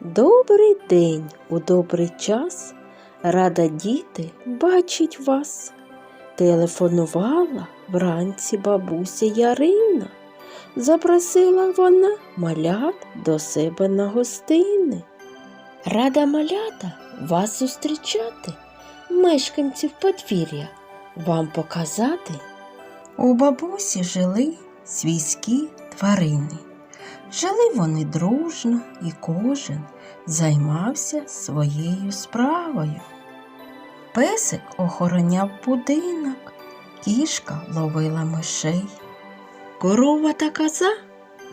Добрий день у добрий час. Рада діти бачить вас. Телефонувала вранці бабуся Ярина. Запросила вона малят до себе на гостини. Рада малята вас зустрічати, мешканців подвір'я, вам показати. У бабусі жили свійські тварини. Жили вони дружно, і кожен займався своєю справою. Песик охороняв будинок, кішка ловила мишей. Корова та коза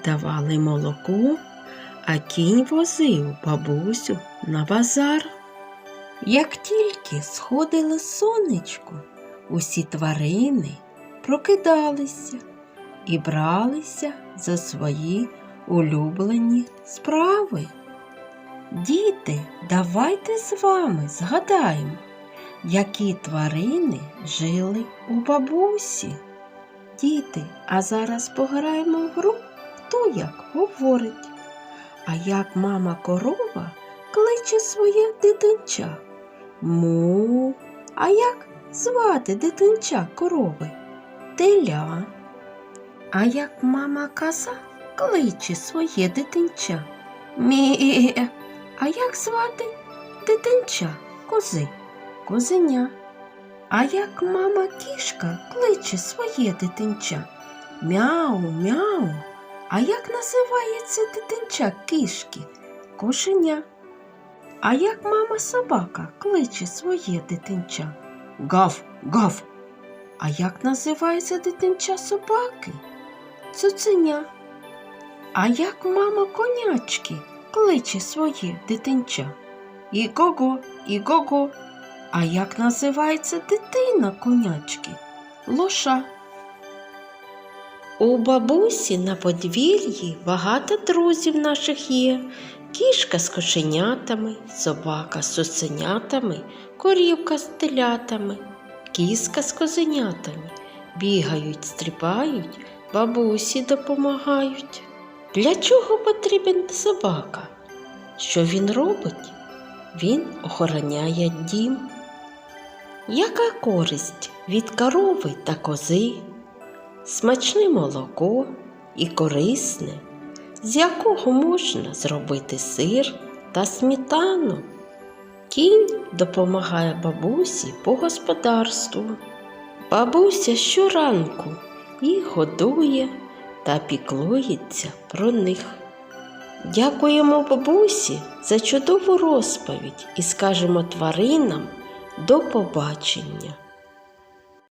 давали молоко, а кінь возив бабусю на базар. Як тільки сходило сонечко, усі тварини прокидалися і бралися за свої улюблені справи. Діти, давайте з вами згадаємо, які тварини жили у бабусі. Діти, а зараз пограємо в гру, хто як говорить. А як мама корова кличе своє дитинча. Му, а як звати дитинча корови? Теля. А як мама коза кличе своє дитинча? Мє. А як звати дитинча кози? Козеня. А як мама кішка кличе своє дитинча? Мяу, мяу. А як називається дитинча кішки? Кошеня. А як мама собака кличе своє дитинча? Гав, гав. А як називається дитинча собаки? Цуценя. А як мама конячки кличе своє дитинча? Іго-го, іго-го. А як називається дитина конячки? Лоша. У бабусі на подвір'ї багато друзів наших є. Кішка з кошенятами, собака з цуценятами, корівка з телятами, кіска з козенятами. Бігають, стрибають, бабусі допомагають. Для чого потрібен собака? Що він робить? Він охороняє дім. Яка користь від корови та кози? Смачне молоко і корисне, з якого можна зробити сир та сметану. Кінь допомагає бабусі по господарству. Бабуся щоранку їх годує та піклується про них. Дякуємо бабусі за чудову розповідь і скажемо тваринам до побачення.